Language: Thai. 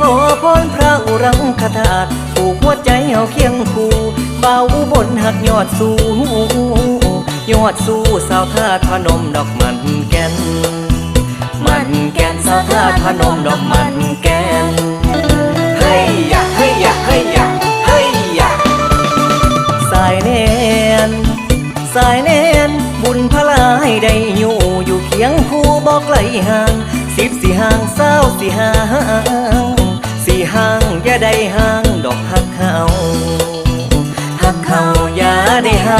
ขอพรพระอุรังคธาถาผูกหัวใจเฮาเคียงคู่เบาอุบนหักยอดสู่ยอดสู้สาวท่าตุพนมดอกมันแก่น มันแก่นสาวท่าตุพนมดอกมันแก่นเฮ้ยยะเฮ้ยยะเฮ้ยยะเฮ้ยยะสายแนนสายแนนบุญพลายได้อยู่อยู่เคียงคู่บอกไกลห่างสิบสี่ห่างเศร้าสี่ห่างสี่ห่าง อย่าได้ห่างดอกหักเขาหักเขาอย่าได้ห่าง